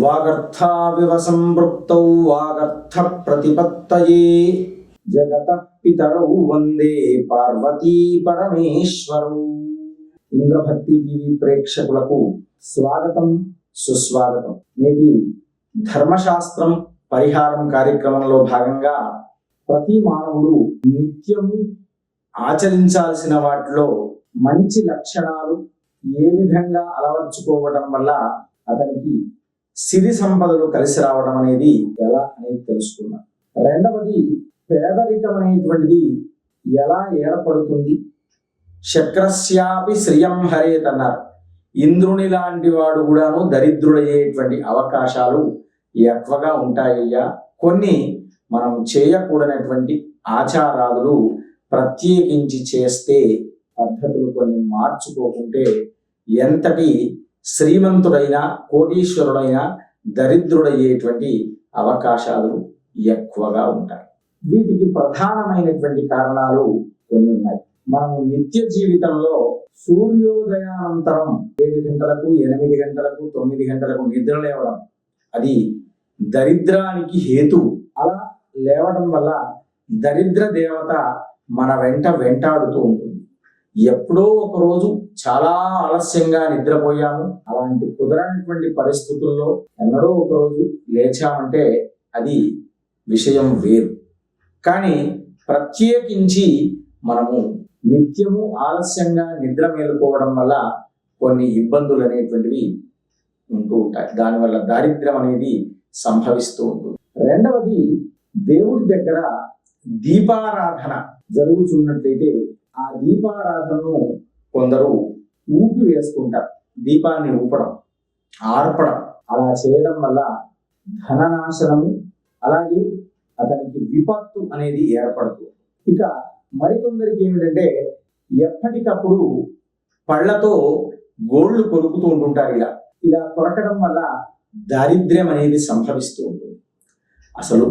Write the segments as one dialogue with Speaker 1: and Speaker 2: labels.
Speaker 1: వాగర్థావివ సంపృక్తౌ వాగర్థ ప్రతిపత్తయే జగత పితరౌ వందే పార్వతీ పరమేశ్వరౌ. ఇంద్రభక్తి టీవీ ప్రేక్షకులకు స్వాగతం సుస్వాగతం. నేటి ధర్మశాస్త్రం పరిహారం కార్యక్రమంలో భాగంగా ప్రతి మానవుడు నిత్యము ఆచరించాల్సిన వాటిలో మంచి లక్షణాలు ఏ విధంగా అలవర్చుకోవడం వల్ల అతనికి సిరి సంపదలు కలిసి రావడం అనేది ఎలా అనేది తెలుసుకుందాం. రెండవది పేదరికం అనేటువంటిది ఎలా ఏర్పడుతుంది? శక్రస్యాపి శ్రియం హరేత్ అన్నారు. ఇంద్రుని లాంటి వాడు కూడాను దరిద్రుడయ్యేటువంటి అవకాశాలు ఎక్కువగా ఉంటాయ్యా. కొన్ని మనం చేయకూడనటువంటి ఆచారాదులు ప్రత్యేకించి చేస్తే పద్ధతులు కొన్ని మార్చుకోకుంటే ఎంతటి శ్రీమంతుడైన కోటీశ్వరుడైన దరిద్రుడయ్యేటువంటి అవకాశాలు ఎక్కువగా ఉంటాయి. వీటికి ప్రధానమైనటువంటి కారణాలు కొన్ని ఉన్నాయి. మనము నిత్య జీవితంలో సూర్యోదయానంతరం ఏడు గంటలకు ఎనిమిది గంటలకు తొమ్మిది గంటలకు నిద్ర లేవడం అది దరిద్రానికి హేతు. అలా లేవడం వల్ల దరిద్ర దేవత మన వెంట వెంటాడుతూ ఉంటుంది. ఎప్పుడో ఒక రోజు చాలా ఆలస్యంగా నిద్రపోయాము. అలాంటి కుదరనటువంటి పరిస్థితుల్లో ఎన్నడో ఒక రోజు లేచామంటే అది విషయం వేరు. కానీ ప్రత్యేకించి మనము నిత్యము ఆలస్యంగా నిద్ర మేలుకోవడం వల్ల కొన్ని ఇబ్బందులు అనేటువంటివి ఉంటూ ఉంటాయి. దానివల్ల దారిద్ర్యం అనేది సంభవిస్తూ ఉంటుంది. రెండవది దేవుడి దగ్గర దీపారాధన జరుగుతున్నట్లయితే ఆ దీపారాధనను కొందరు ఊపి వేసుకుంటారు దీపాన్ని ఊపడం ఆర్పడం అలా చేయడం వల్ల ధననాశనము అలాగే అతనికి విపత్తు అనేది ఏర్పడుతుంది ఇక మరికొందరికి ఏమిటంటే ఎప్పటికప్పుడు పళ్ళతో గోళ్ళు కొరుకుతూ ఉంటుంటారు ఇలా. ఇలా కొరకడం వల్ల దారిద్ర్యం అనేది సంభవిస్తూ ఉంటుంది. అసలు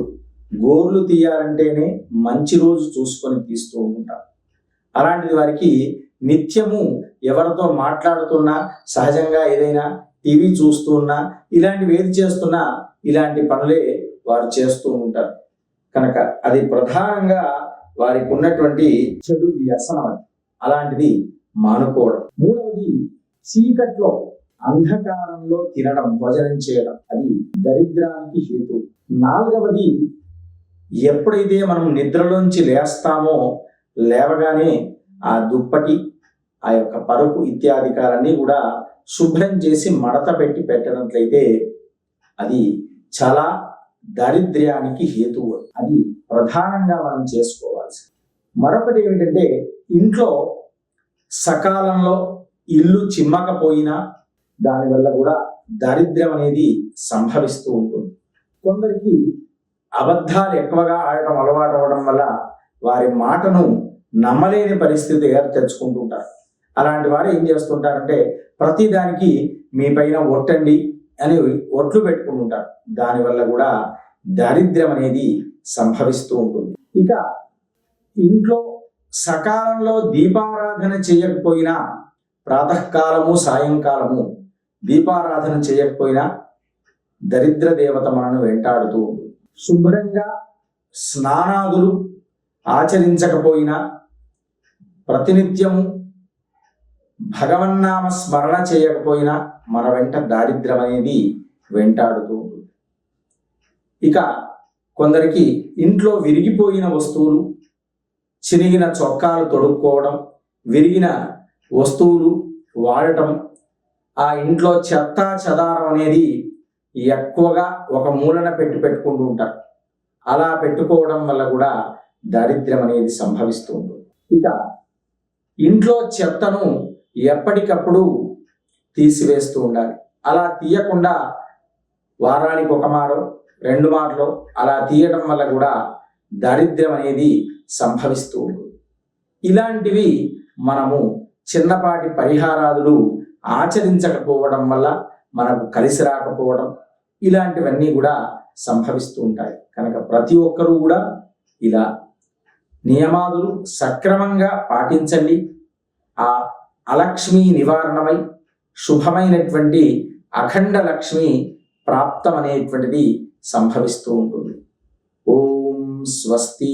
Speaker 1: గోర్లు తీయాలంటేనే మంచి రోజు చూసుకొని తీస్తూ ఉంటారు అలాంటిది వారికి నిత్యము ఎవరితో మాట్లాడుతున్నా సహజంగా ఏదైనా టీవీ చూస్తూ ఉన్నా ఇలాంటివి ఏది చేస్తున్నా ఇలాంటి పనులే వారు చేస్తూ ఉంటారు. కనుక అది ప్రధానంగా వారికి ఉన్నటువంటి చెడు వ్యసనం అలాంటిది మానుకోవడం. మూడవది చీకట్లో అంధకారంలో తినడం భోజనం చేయడం. అది దరిద్రానికి హేతు. నాలుగవది ఎప్పుడైతే మనం నిద్రలోంచి లేస్తామో లేవగానే ఆ దుప్పటి ఆ యొక్క పరుపు ఇత్యాధికారాన్ని కూడా శుభ్రం చేసి మడత పెట్టి పెట్టినట్లయితే అది చాలా దారిద్ర్యానికి హేతువు. అది ప్రధానంగా మనం చేసుకోవాల్సి. మరొకటి ఏమిటంటే ఇంట్లో సకాలంలో ఇల్లు చిమ్మకపోయినా దానివల్ల కూడా దారిద్ర్యం అనేది సంభవిస్తూ ఉంటుంది. కొందరికి అబద్ధాలు ఎక్కువగా ఆడటం అలవాటు అవడం వల్ల వారి మాటను నమ్మలేని పరిస్థితి ఏర్ తెచ్చుకుంటుంటారు. అలాంటి వారు ఏం చేస్తుంటారంటే ప్రతి దానికి మీ పైన ఒట్టండి అని ఒట్లు పెట్టుకుంటుంటారు. దానివల్ల కూడా దారిద్ర్యం అనేది సంభవిస్తూ ఉంటుంది. ఇక ఇంట్లో సకాలంలో దీపారాధన చేయకపోయినా ప్రాతకాలము సాయంకాలము దీపారాధన చేయకపోయినా దరిద్ర దేవత మనను వెంటాడుతూ ఉంటుంది. శుభ్రంగా స్నానాదులు ఆచరించకపోయినా ప్రతినిత్యము భగవన్నామ స్మరణ చేయకపోయినా మన వెంట దారిద్ర్యం అనేది వెంటాడుతూ ఉంటుంది. ఇక కొందరికి ఇంట్లో విరిగిపోయిన వస్తువులు చిరిగిన చొక్కాలు తొడుక్కోవడం విరిగిన వస్తువులు వాడటం ఆ ఇంట్లో చెత్త చెదారం అనేది ఎక్కువగా ఒక మూలన పెట్టి పెట్టుకుంటూ ఉంటారు. అలా పెట్టుకోవడం వల్ల కూడా దారిద్ర్యం అనేది సంభవిస్తూ ఉంటుంది ఇక ఇంట్లో చెత్తను ఎప్పటికప్పుడు తీసివేస్తూ ఉండాలి. అలా తీయకుండా వారానికి ఒక మారో రెండు మార్లో అలా తీయడం వల్ల కూడా దారిద్ర్యం అనేది సంభవిస్తూ ఉంటుంది ఇలాంటివి మనము చిన్నపాటి పరిహారాదులు ఆచరించకపోవడం వల్ల మనకు కలిసి రాకపోవడం ఇలాంటివన్నీ కూడా సంభవిస్తూ ఉంటాయి. కనుక ప్రతి ఒక్కరూ కూడా ఇలా నియమాదులు సక్రమంగా పాటించండి. ఆ అలక్ష్మి నివారణమై శుభమైనటువంటి అఖండ లక్ష్మి ప్రాప్తం అనేటువంటిది సంభవిస్తూ ఉంటుంది. ఓం స్వస్తి.